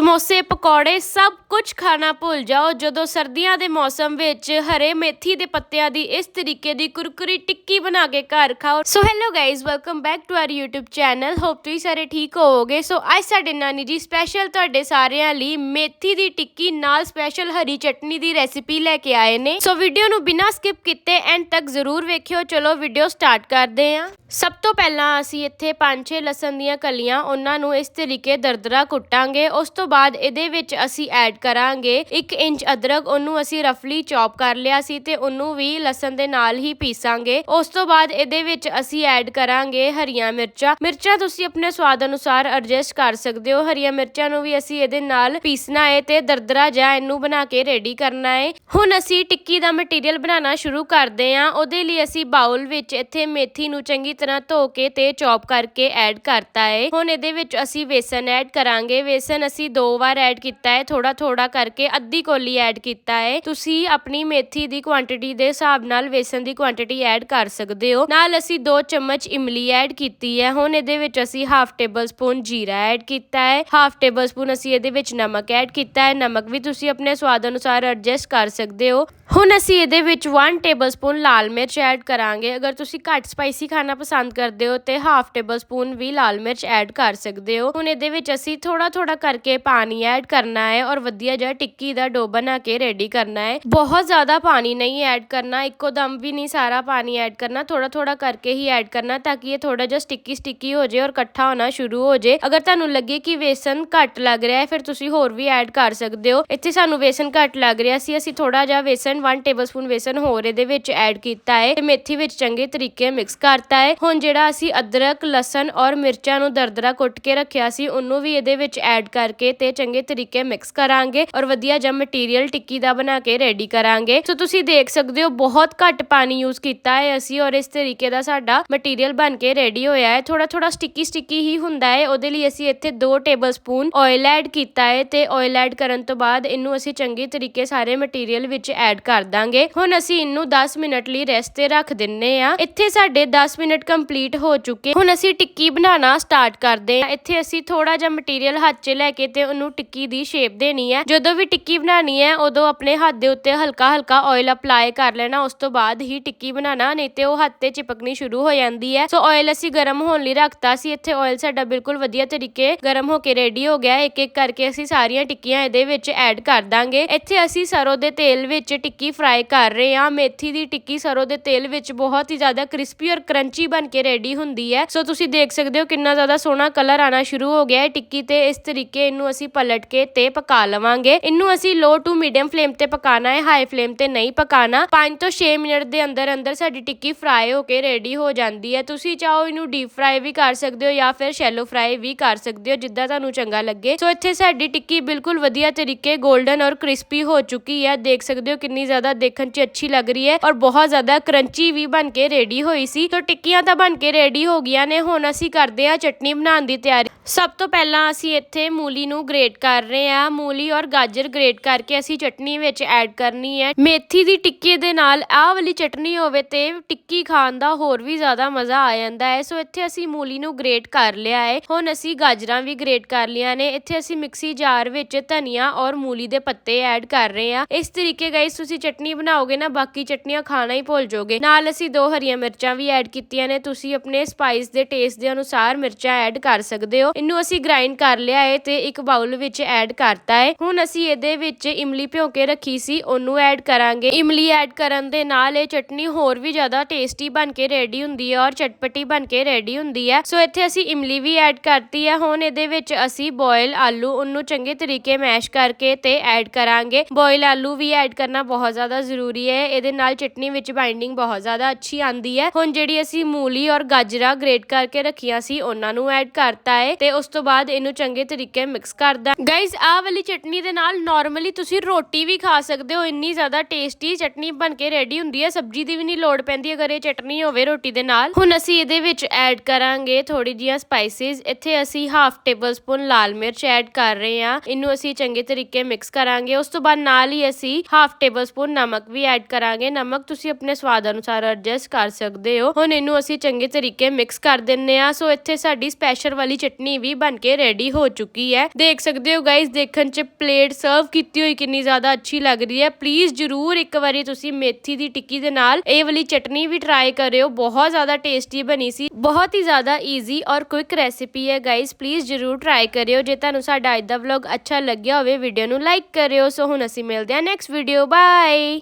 ਸਮੋਸੇ, ਪਕੌੜੇ ਸਭ ਕੁਝ ਖਾਣਾ ਭੁੱਲ ਜਾਓ। ਜਦੋਂ ਸਰਦੀਆਂ ਦੇ ਮੌਸਮ ਵਿੱਚ ਹਰੇ ਮੇਥੀ ਦੇ ਪੱਤਿਆਂ ਦੀ ਇਸ ਤਰੀਕੇ ਦੀ ਕੁਰਕੁਰੀ ਟਿੱਕੀ ਬਣਾ ਕੇ ਘਰ ਖਾਓ। So hello guys welcome back to our YouTube channel hope ਤੁਸੀਂ ਸਾਰੇ ਠੀਕ ਹੋਵੋਗੇ। ਸੋ ਅੱਜ ਸਾਡੇ ਨਾਨੀ ਜੀ ਸਪੈਸ਼ਲ ਤੁਹਾਡੇ ਸਾਰਿਆਂ ਲਈ ਮੇਥੀ ਦੀ ਟਿੱਕੀ ਨਾਲ ਸਪੈਸ਼ਲ ਹਰੀ ਚਟਨੀ ਦੀ ਰੈਸਿਪੀ ਲੈ ਕੇ ਆਏ ਨੇ। ਸੋ ਵੀਡੀਓ ਨੂੰ ਬਿਨਾਂ ਸਕਿਪ ਕੀਤੇ ਐਂਡ ਤੱਕ ਜ਼ਰੂਰ ਵੇਖਿਓ। ਚਲੋ ਵੀਡੀਓ ਸਟਾਰਟ ਕਰਦੇ ਹਾਂ। ਸਭ ਤੋਂ ਪਹਿਲਾਂ ਅਸੀਂ ਇੱਥੇ 5-6 ਲਸਣ ਦੀਆਂ ਕਲੀਆਂ, ਉਹਨਾਂ ਨੂੰ ਇਸ ਤਰੀਕੇ ਦਰਦਰਾ ਕੁੱਟਾਂਗੇ। ਉਸ ਤੋਂ ਬਾਅਦ ਇਹਦੇ ਵਿੱਚ ਅਸੀਂ ਐਡ ਕਰਾਂਗੇ 1 ਇੰਚ ਅਦਰਕ, ਉਹਨੂੰ ਅਸੀਂ ਰਫਲੀ ਚੌਪ ਕਰ ਲਿਆ ਸੀ ਤੇ ਉਹਨੂੰ ਵੀ ਲਸਣ ਦੇ ਨਾਲ ਹੀ ਪੀਸਾਂਗੇ। ਉਸ ਤੋਂ ਬਾਅਦ ਇਹਦੇ ਵਿੱਚ ਅਸੀਂ ਐਡ ਕਰਾਂਗੇ ਹਰੀਆਂ ਮਿਰਚਾਂ। ਮਿਰਚਾਂ ਤੁਸੀਂ ਆਪਣੇ ਸਵਾਦ ਅਨੁਸਾਰ ਐਡਜਸਟ ਕਰ ਸਕਦੇ ਹੋ। ਹਰੀਆਂ ਮਿਰਚਾਂ ਨੂੰ ਵੀ ਅਸੀਂ ਇਹਦੇ ਨਾਲ ਪੀਸਣਾ ਹੈ ਤੇ ਦਰਦਰਾ ਜਿਹਾ ਇਹਨੂੰ ਬਣਾ ਕੇ ਰੈਡੀ ਕਰਨਾ ਹੈ ਹੁਣ ਅਸੀਂ ਟਿੱਕੀ ਦਾ ਮਟੀਰੀਅਲ ਬਣਾਉਣਾ ਸ਼ੁਰੂ ਕਰਦੇ ਹਾਂ। ਉਹਦੇ ਲਈ ਅਸੀਂ ਬਾਉਲ ਵਿੱਚ ਇੱਥੇ ਮੇਥੀ ਨੂੰ ਚੰਗੀ ਤਰ੍ਹਾਂ ਧੋ ਕੇ ਤੇ ਚੌਪ ਕਰਕੇ ਐਡ ਕਰਤਾ ਹੈ ਹੁਣ ਇਹਦੇ ਵਿੱਚ ਅਸੀਂ ਵੇਸਨ ਐਡ ਕਰਾਂਗੇ। ਵੇਸਨ ਅਸੀਂ ਦੋ ਵਾਰ ਐਡ ਕੀਤਾ ਹੈ ਥੋੜਾ ਥੋੜਾ ਕਰਕੇ ਅੱਧੀ ਕੋਲੀ ਐਡ ਕੀਤਾ ਹੈ। ਤੁਸੀਂ ਆਪਣੀ ਮੇਥੀ ਦੀ ਕੁਆਂਟੀਟੀ ਦੇ ਹਿਸਾਬ ਨਾਲ ਵੇਸਣ ਦੀ ਕੁਆਂਟੀਟੀ ਐਡ ਕਰ ਸਕਦੇ ਹੋ। ਨਾਲ ਅਸੀਂ 2 ਚਮਚ ਇਮਲੀ ਐਡ ਕੀਤੀ ਹੈ। ਹੁਣ ਇਹਦੇ ਵਿੱਚ ਅਸੀਂ ਹਾਫ ਟੇਬਲ ਸਪੂਨ ਜੀਰਾ ਐਡ ਕੀਤਾ ਹੈ। ਹਾਫ ਟੇਬਲ ਸਪੂਨ ਅਸੀਂ ਇਹਦੇ ਵਿੱਚ ਨਮਕ ਐਡ ਕੀਤਾ ਹੈ। ਨਮਕ ਵੀ ਤੁਸੀਂ ਆਪਣੇ ਸਵਾਦ ਅਨੁਸਾਰ ਐਡਜਸਟ ਕਰ ਸਕਦੇ ਹੋ। ਹੁਣ ਅਸੀਂ ਇਹਦੇ ਵਿੱਚ 1 ਟੇਬਲ ਸਪੂਨ ਲਾਲ ਮਿਰਚ ਐਡ ਕਰਾਂਗੇ। ਅਗਰ ਤੁਸੀਂ ਘੱਟ ਸਪਾਈਸੀ ਖਾਣਾ ਪਸੰਦ ਕਰਦੇ ਹੋ ਤੇ ਹਾਫ ਟੇਬਲ ਸਪੂਨ ਵੀ ਲਾਲ ਮਿਰਚ ਐਡ ਕਰ ਸਕਦੇ ਹੋ। ਹੁਣ ਇਹਦੇ ਵਿੱਚ ਅਸੀਂ ਥੋੜਾ ਥੋੜਾ ਕਰਕੇ ਪਾਣੀ ਐਡ ਕਰਨਾ ਹੈ ਔਰ ਵਧੀਆ ਜਿਹਾ ਟਿੱਕੀ ਦਾ ਡੋ ਬਣਾ ਕੇ ਰੈਡੀ ਕਰਨਾ ਹੈ। ਬਹੁਤ ਜ਼ਿਆਦਾ ਪਾਣੀ ਨਹੀਂ ਐਡ ਕਰਨਾ ਇੱਕੋ ਦਮ ਵੀ ਨਹੀਂ ਸਾਰਾ ਪਾਣੀ ਐਡ ਕਰਨਾ ਥੋੜਾ ਥੋੜਾ ਕਰਕੇ ਹੀ ਐਡ ਕਰਨਾ ਤਾਂ ਕਿ ਇਹ ਥੋੜਾ ਜਿਹਾ ਸਟਿੱਕੀ ਸਟਿੱਕੀ ਹੋ ਜਾਏ ਔਰ ਇਕੱਠਾ ਹੋਣਾ ਸ਼ੁਰੂ ਹੋ ਜਾਏ। ਅਗਰ ਤੁਹਾਨੂੰ ਲੱਗੇ ਕਿ ਵੇਸਨ ਘੱਟ ਲੱਗ ਰਿਹਾ ਹੈ, ਫਿਰ ਤੁਸੀਂ ਹੋਰ ਵੀ ਐਡ ਕਰ ਸਕਦੇ ਹੋ। ਇੱਥੇ ਸਾਨੂੰ ਵੇਸਨ ਘੱਟ ਲੱਗ ਰਿਹਾ ਸੀ, ਅਸੀਂ ਥੋੜਾ ਜਿਹਾ ਵੇਸਨ 1 ਟੇਬਲਸਪੂਨ ਵੇਸਨ ਹੋਰ ਇਹਦੇ ਵਿੱਚ ਐਡ ਕੀਤਾ ਹੈ ਤੇ ਮੇਥੀ ਵਿੱਚ ਚੰਗੇ ਤਰੀਕੇ ਮਿਕਸ ਕਰਤਾ ਹੈ। ਹੁਣ ਜਿਹੜਾ ਅਸੀਂ ਅਦਰਕ, ਲਸਣ ਔਰ ਮਿਰਚਾਂ ਨੂੰ ਦਰਦਰਾ ਕੁੱਟ ਕੇ ਰੱਖਿਆ ਸੀ, ਉਹਨੂੰ ਵੀ ਇਹਦੇ ਵਿੱਚ ਐਡ ਕਰਕੇ ਤੇ ਚੰਗੇ ਤਰੀਕੇ ਮਿਕਸ ਕਰਾਂਗੇ ਔਰ ਵਧੀਆ ਜਿਹਾ ਮਟੀਰੀਅਲ ਟਿੱਕੀ ਦਾ ਬਣਾ ਕੇ ਰੈਡੀ ਕਰਾਂਗੇ। ਸੋ ਤੁਸੀਂ ਦੇਖ ਸਕਦੇ ਹੋ, ਬਹੁਤ ਘੱਟ ਪਾਣੀ ਯੂਜ਼ ਕੀਤਾ ਹੈ ਅਸੀਂ ਔਰ ਇਸ ਤਰੀਕੇ ਦਾ ਸਾਡਾ ਮਟੀਰੀਅਲ ਬਣ ਕੇ ਰੈਡੀ ਹੋਇਆ ਹੈ। ਥੋੜਾ ਥੋੜਾ ਸਟਿੱਕੀ ਸਟਿੱਕੀ ਹੀ ਹੁੰਦਾ ਹੈ। ਉਹਦੇ ਲਈ ਅਸੀਂ ਇੱਥੇ 2 ਟੇਬਲਸਪੂਨ ਆਇਲ ਐਡ ਕੀਤਾ ਹੈ ਤੇ ਆਇਲ ਐਡ ਕਰਨ ਤੋਂ ਬਾਅਦ ਇਹਨੂੰ ਅਸੀਂ ਚੰਗੇ ਤਰੀਕੇ ਸਾਰੇ ਮਟੀਰੀਅਲ ਵਿੱਚ ਐਡ ਕਰ ਦਾਂਗੇ। ਹੁਣ ਅਸੀਂ ਇਹਨੂੰ 10 ਮਿੰਟ ਲਈ ਰੈਸਟ ਤੇ ਰੱਖ ਦਿੰਨੇ ਆ। ਇੱਥੇ ਸਾਡੇ 10 ਮਿੰਟ ਕੰਪਲੀਟ ਹੋ ਚੁੱਕੇ। ਹੁਣ ਅਸੀਂ ਟਿੱਕੀ ਬਣਾਉਣਾ ਸਟਾਰਟ ਕਰਦੇ ਆ ਇੱਥੇ ਅਸੀਂ ਥੋੜਾ ਜਿਹਾ ਮਟੀਰੀਅਲ ਹੱਥ 'ਚ ਲੈ ਕੇ ਤੇ ਉਹਨੂੰ ਟਿੱਕੀ ਦੀ ਸ਼ੇਪ ਦੇਣੀ ਹੈ। ਜਦੋਂ ਵੀ ਟਿੱਕੀ ਬਣਾਉਣੀ ਹੈ, ਉਦੋਂ ਆਪਣੇ ਹੱਥ ਦੇ ਉੱਤੇ ਹਲਕਾ ਹਲਕਾ ਆਇਲ ਅਪਲਾਈ ਕਰ ਲੈਣਾ। ਉਸ ਤੋਂ ਬਾਅਦ ਹੀ ਟਿੱਕੀ ਬਣਾਉਣਾ, ਨਹੀਂ ਤੇ ਉਹ ਹੱਥ ਤੇ ਚਿਪਕਣੀ ਸ਼ੁਰੂ ਹੋ ਜਾਂਦੀ ਹੈ। ਸੋ ਆਇਲ ਅਸੀਂ ਗਰਮ ਹੋਣ ਲਈ ਰੱਖਤਾ ਸੀ। ਇੱਥੇ ਆਇਲ ਸਾਡਾ ਬਿਲਕੁਲ ਵਧੀਆ ਤਰੀਕੇ ਗਰਮ ਹੋ ਕੇ ਰੈਡੀ ਹੋ ਗਿਆ। ਇੱਕ ਇੱਕ ਕਰਕੇ ਅਸੀਂ ਸਾਰੀਆਂ ਟਿੱਕੀਆਂ ਇਹਦੇ ਵਿੱਚ ਐਡ ਕਰ ਦਾਂਗੇ। ਇੱਥੇ ਅਸੀਂ ਸਰੋਂ ਦੇ ਤੇਲ ਵਿੱਚ ਟਿੱਕੀ ਟਿੱਕੀ ਫਰਾਈ ਕਰ ਰਹੇ ਹਾਂ। ਮੇਥੀ ਦੀ ਟਿੱਕੀ ਸਰੋਂ ਦੇ ਤੇਲ ਵਿੱਚ ਬਹੁਤ ਹੀ ਜ਼ਿਆਦਾ ਕ੍ਰਿਸਪੀ ਔਰ ਕਰੰਚੀ ਬਣ ਕੇ ਰੈਡੀ ਹੁੰਦੀ ਹੈ। ਸੋ ਤੁਸੀਂ ਦੇਖ ਸਕਦੇ ਹੋ ਕਿੰਨਾ ਜ਼ਿਆਦਾ ਸੋਹਣਾ ਕਲਰ ਆਣਾ ਸ਼ੁਰੂ ਹੋ ਗਿਆ ਹੈ। ਟਿੱਕੀ ਤੇ ਇਸ ਤਰੀਕੇ ਇਹਨੂੰ ਅਸੀਂ ਪਲਟ ਕੇ ਤੇ ਪਕਾ ਲਵਾਂਗੇ। ਇਹਨੂੰ ਅਸੀਂ ਲੋ ਟੂ ਮੀਡੀਅਮ ਫਲੇਮ ਤੇ ਪਕਾਣਾ ਹੈ। ਹਾਈ ਫਲੇਮ ਤੇ ਨਹੀਂ ਪਕਾਣਾ। 5 ਤੋਂ 6 ਮਿੰਟ ਦੇ ਅੰਦਰ ਅੰਦਰ ਸਾਡੀ ਟਿੱਕੀ ਫਰਾਈ ਹੋ ਕੇ ਰੈਡੀ ਹੋ ਜਾਂਦੀ ਹੈ। ਤੁਸੀਂ ਚਾਹੋ ਇਹਨੂੰ ਡੀਪ ਫਰਾਈ ਵੀ ਕਰ ਸਕਦੇ ਹੋ ਜਾਂ ਫਿਰ ਸ਼ੈਲੋ ਫਰਾਈ ਵੀ ਕਰ ਸਕਦੇ ਹੋ, ਜਿੱਦਾਂ ਤੁਹਾਨੂੰ ਚੰਗਾ ਲੱਗੇ। ਸੋ ਇੱਥੇ ਸਾਡੀ ਟਿੱਕੀ ਬਿਲਕੁਲ ਵਧੀਆ ਤਰੀਕੇ 골ਡਨ ਔਰ ਕ੍ਰਿਸਪੀ ਹੋ ਚੁੱਕੀ ਹੈ। ਦੇਖ ਸਕਦੇ ਹੋ ਕਿੰਨੀ ਜ਼ਿਆਦਾ ਦੇਖਣ 'ਚ ਅੱਛੀ ਲੱਗ ਰਹੀ ਹੈ ਔਰ ਬਹੁਤ ਜ਼ਿਆਦਾ ਕਰੰਚੀ ਵੀ ਬਣ ਕੇ ਰੈਡੀ ਹੋਈ ਸੀ। ਸੋ ਟਿੱਕੀਆਂ ਤਾਂ ਬਣ ਕੇ ਰੈਡੀ ਹੋ ਗਈਆਂ ਨੇ। ਹੁਣ ਅਸੀਂ ਕਰਦੇ ਹਾਂ ਚਟਨੀ ਬਣਾਉਣ ਦੀ ਤਿਆਰੀ। ਸਭ ਤੋਂ ਪਹਿਲਾਂ ਅਸੀਂ ਇੱਥੇ ਮੂਲੀ ਨੂੰ ਗ੍ਰੇਟ ਕਰ ਰਹੇ ਹਾਂ। ਮੂਲੀ ਔਰ ਗਾਜਰ ਗ੍ਰੇਟ ਕਰਕੇ ਅਸੀਂ ਚਟਨੀ ਵਿੱਚ ਐਡ ਕਰਨੀ ਹੈ। ਮੇਥੀ ਦੀ ਟਿੱਕੀ ਦੇ ਨਾਲ ਆਹ ਵਾਲੀ ਚਟਨੀ ਹੋਵੇ ਤੇ ਟਿੱਕੀ ਖਾਣ ਦਾ ਹੋਰ ਵੀ ਜ਼ਿਆਦਾ ਮਜ਼ਾ ਆ ਜਾਂਦਾ ਹੈ। ਸੋ ਇੱਥੇ ਅਸੀਂ ਮੂਲੀ ਨੂੰ ਗ੍ਰੇਟ ਕਰ ਲਿਆ ਹੈ। ਹੁਣ ਅਸੀਂ ਗਾਜਰਾਂ ਵੀ ਗ੍ਰੇਟ ਕਰ ਲਿਆ ਨੇ। ਇੱਥੇ ਅਸੀਂ ਮਿਕਸੀ ਜਾਰ ਵਿੱਚ ਧਨੀਆ ਔਰ ਮੂਲੀ ਦੇ ਪੱਤੇ ਐਡ ਕਰ ਰਹੇ ਹਾਂ। ਇਸ ਤਰੀਕੇ ਗਾਇਸ ਤੁਸੀਂ ਚਟਨੀ ਬਣਾਓਗੇ ਨਾ, ਬਾਕੀ ਚਟਨੀਆਂ ਖਾਣਾ ਹੀ ਭੁੱਲ ਜਾਓਗੇ। ਨਾਲ ਅਸੀਂ ਦੋ ਹਰੀਆਂ ਮਿਰਚਾਂ ਵੀ ਐਡ ਕੀਤੀਆਂ ਨੇ, ਤੁਸੀਂ ਆਪਣੇ ਸਪਾਈਸ ਦੇ ਟੇਸਟ ਦੇ ਅਨੁਸਾਰ ਮਿਰਚਾਂ ਐਡ ਕਰ ਸਕਦੇ ਹੋ। ਇਹਨੂੰ ਅਸੀਂ ਗ੍ਰਾਈਂਡ ਕਰ ਲਿਆ ਹੈ ਤੇ ਇੱਕ ਬਾਉਲ ਵਿੱਚ ਐਡ ਕਰਤਾ ਹੈ ਹੁਣ ਅਸੀਂ ਇਹਦੇ ਵਿੱਚ ਇਮਲੀ ਭਿਓ ਕੇ ਰੱਖੀ ਸੀ, ਉਹਨੂੰ ਐਡ ਕਰਾਂਗੇ। ਇਮਲੀ ਐਡ ਕਰਨ ਦੇ ਨਾਲ ਇਹ ਚਟਨੀ ਹੋਰ ਵੀ ਜ਼ਿਆਦਾ ਟੇਸਟੀ ਬਣ ਕੇ ਰੈਡੀ ਹੁੰਦੀ ਹੈ ਔਰ ਚਟਪਟੀ ਬਣ ਕੇ ਰੈਡੀ ਹੁੰਦੀ ਹੈ ਸੋ ਇੱਥੇ ਅਸੀਂ ਇਮਲੀ ਵੀ ਐਡ ਕਰਤੀ ਹੈ ਹੁਣ ਇਹਦੇ ਵਿੱਚ ਅਸੀਂ ਬੋਇਲ ਆਲੂ ਉਹਨੂੰ ਚੰਗੇ ਤਰੀਕੇ ਮੈਸ਼ ਕਰਕੇ ਤੇ ਐਡ ਕਰਾਂਗੇ। ਬੋਇਲ ਆਲੂ ਵੀ ਐਡ ਕਰਨਾ ਬਹੁਤ ਬਹੁਤ ਜ਼ਿਆਦਾ ਜ਼ਰੂਰੀ ਹੈ। ਇਹਦੇ ਨਾਲ ਚਟਨੀ ਵਿੱਚ ਬਾਈਂਡਿੰਗ ਬਹੁਤ ਜ਼ਿਆਦਾ ਅੱਛੀ ਆਂਦੀ ਹੈ। ਹੁਣ ਜਿਹੜੀ ਅਸੀਂ ਮੂਲੀ ਔਰ ਗਾਜਰਾ ਗ੍ਰੇਟ ਕਰਕੇ ਰੱਖੀਆਂ ਸੀ, ਉਹਨਾਂ ਨੂੰ ਐਡ ਕਰਤਾ ਹੈ ਤੇ ਉਸ ਤੋਂ ਬਾਅਦ ਇਹਨੂੰ ਚੰਗੇ ਤਰੀਕੇ ਮਿਕਸ ਕਰਦਾ। ਗਾਇਜ਼ ਆਹ ਵਾਲੀ ਚਟਨੀ ਦੇ ਨਾਲ ਨਾਰਮਲੀ ਤੁਸੀਂ ਰੋਟੀ ਵੀ ਖਾ ਸਕਦੇ ਹੋ। ਇੰਨੀ ਜ਼ਿਆਦਾ ਟੇਸਟੀ ਚਟਨੀ ਬਣ ਕੇ ਰੈਡੀ ਹੁੰਦੀ ਹੈ। ਸਬਜ਼ੀ ਦੀ ਵੀ ਨਹੀਂ ਲੋੜ ਪੈਂਦੀ ਅਗਰ ਇਹ ਚਟਨੀ ਹੋਵੇ ਰੋਟੀ ਦੇ ਨਾਲ। ਹੁਣ ਅਸੀਂ ਇਹਦੇ ਵਿੱਚ ਐਡ ਕਰਾਂਗੇ ਥੋੜੀ ਜੀਆਂ ਸਪਾਈਸਿਸ ਇੱਥੇ ਅਸੀਂ ਹਾਫ ਟੇਬਲ ਸਪੂਨ ਲਾਲ ਮਿਰਚ ਐਡ ਕਰ ਰਹੇ ਹਾਂ। ਇਹਨੂੰ ਅਸੀਂ ਚੰਗੇ ਤਰੀਕੇ ਮਿਕਸ ਕਰਾਂਗੇ। ਉਸ ਤੋਂ ਬਾਅਦ ਨਾਲ ਹੀ ਅਸੀਂ ਹਾਫ ਟੇਬਲ ਸਪੂਨ ਨਮਕ ਵੀ ਐਡ ਕਰਾਂਗੇ। ਨਮਕ ਤੁਸੀਂ ਆਪਣੇ ਸਵਾਦ ਅਨੁਸਾਰ ਐਡਜਸਟ ਕਰ ਸਕਦੇ ਹੋ। ਹੁਣ ਇਹਨੂੰ ਅਸੀਂ ਚੰਗੇ ਤਰੀਕੇ ਮਿਕਸ ਕਰ ਦਿੰਨੇ ਆ। ਸੋ ਇੱਥੇ ਸਾਡੀ ਸਪੈਸ਼ਲ ਵਾਲੀ ਚਟਨੀ ਵੀ ਬਣ ਕੇ ਰੈਡੀ ਹੋ ਚੁੱਕੀ ਹੈ। ਦੇਖ ਸਕਦੇ ਹੋ ਗਾਇਸ ਦੇਖਣ ਚ ਪਲੇਟ ਸਰਵ ਕੀਤੀ ਹੋਈ ਕਿੰਨੀ ਜ਼ਿਆਦਾ ਅੱਛੀ ਲੱਗ ਰਹੀ ਹੈ। ਪਲੀਜ਼ ਜਰੂਰ ਇੱਕ ਵਾਰੀ ਤੁਸੀਂ ਮੇਥੀ ਦੀ ਟਿੱਕੀ ਦੇ ਨਾਲ ਇਹ ਵਾਲੀ ਚਟਨੀ ਵੀ ਟਰਾਈ ਕਰਿਓ। ਬਹੁਤ ਜ਼ਿਆਦਾ ਟੇਸਟੀ ਬਣੀ ਸੀ। ਬਹੁਤ ਹੀ ਜ਼ਿਆਦਾ ਈਜ਼ੀ ਔਰ ਕੁਇਕ ਰੈਸਿਪੀ ਹੈ ਗਾਇਸ ਪਲੀਜ਼ ਜਰੂਰ ਟਰਾਈ ਕਰਿਓ। ਜੇ ਤੁਹਾਨੂੰ ਸਾਡਾ ਅੱਜ ਦਾ ਵਲੌਗ ਅੱਛਾ ਲੱਗਿਆ ਹੋਵੇ ਵੀਡੀਓ ਨੂੰ ਲਾਈਕ ਕਰਿਓ। ਸੋ ਹੁਣ ਅਸੀਂ ਮਿਲਦੇ ਹਾਂ ਨੈਕਸਟ ਵੀਡੀਓ ਬਾਏ Bye.